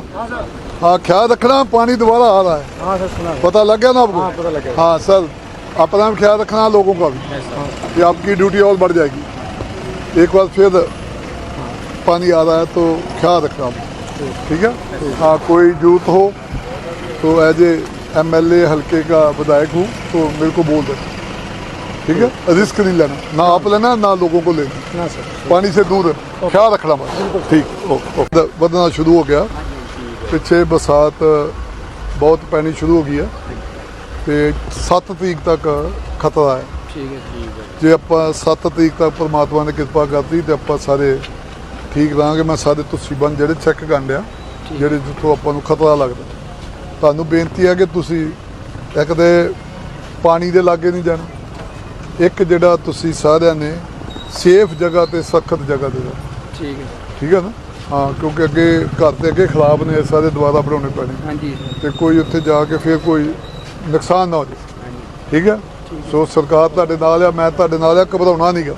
हो हाँ ख्याल रखना पानी दोबारा आ रहा है हाँ सर सुना पता लग गया ना आपको हाँ पता लग गया हाँ सर अपना भी ख्याल रखना लोगों का भी कि आपकी ड्यूटी और बढ़ जाएगी एक बार फिर पानी आ रहा है तो ख्याल रखना ठीक है हाँ कोई जूत हो तो एज ए एम हल्के का विधायक हूँ तो मेरे को बोल देना ठीक है रिस्क नहीं लेना ना आप लेना ना लोगों को लेना पानी से दूर ख्याल रखना बस ठीक ओके बदलना शुरू हो गया ਪਿੱਛੇ ਬਰਸਾਤ ਬਹੁਤ ਪੈਣੀ ਸ਼ੁਰੂ ਹੋ ਗਈ ਹੈ ਤੇ 7 ਤਰੀਕ ਤੱਕ ਖਤਰਾ ਹੈ। ਠੀਕ ਹੈ ਜੇ ਆਪਾਂ 7 ਤਰੀਕ ਤੱਕ ਪਰਮਾਤਮਾ ਨੇ ਕਿਰਪਾ ਕਰਦੀ ਤੇ ਆਪਾਂ ਸਾਰੇ ਠੀਕ ਰਾਂਗੇ ਮੈਂ ਸਾਰੇ ਤੁਸੀਂ ਬੰਦ ਜਿਹੜੇ ਚੈੱਕ ਕਰਨ ਆ ਜਿਹੜੇ ਜਿੱਥੋਂ ਆਪਾਂ ਨੂੰ ਖਤਰਾ ਲੱਗਦਾ। ਤੁਹਾਨੂੰ ਬੇਨਤੀ ਹੈ ਕਿ ਤੁਸੀਂ ਇੱਕ ਤੇ ਪਾਣੀ ਦੇ ਲਾਗੇ ਨਹੀਂ ਜਾਣਾ ਇੱਕ ਜਿਹੜਾ ਤੁਸੀਂ ਸਾਰਿਆਂ ਨੇ ਸੇਫ ਜਗ੍ਹਾ ਤੇ ਸਖਤ ਜਗ੍ਹਾ ਤੇ ਠੀਕ ਹੈ। ਠੀਕ ਹੈ ਨਾ? ਹਾਂ ਕਿਉਂਕਿ ਅੱਗੇ ਘਰ ਦੇ ਅੱਗੇ ਖਰਾਬ ਨੇ ਸਾਰੇ ਦੁਬਾਰਾ ਬਣਾਉਣੇ ਪੈਣੇ। ਹਾਂਜੀ। ਤੇ ਕੋਈ ਉੱਥੇ ਜਾ ਕੇ ਫਿਰ ਕੋਈ ਨੁਕਸਾਨ ਨਾ ਹੋ ਜਾਵੇ। ਠੀਕ ਹੈ? ਸੋ ਸਰਕਾਰ ਤੁਹਾਡੇ ਨਾਲ ਆ ਮੈਂ ਤੁਹਾਡੇ ਨਾਲ ਆ ਘਬਰਾਉਣਾ ਨਹੀਂਗਾ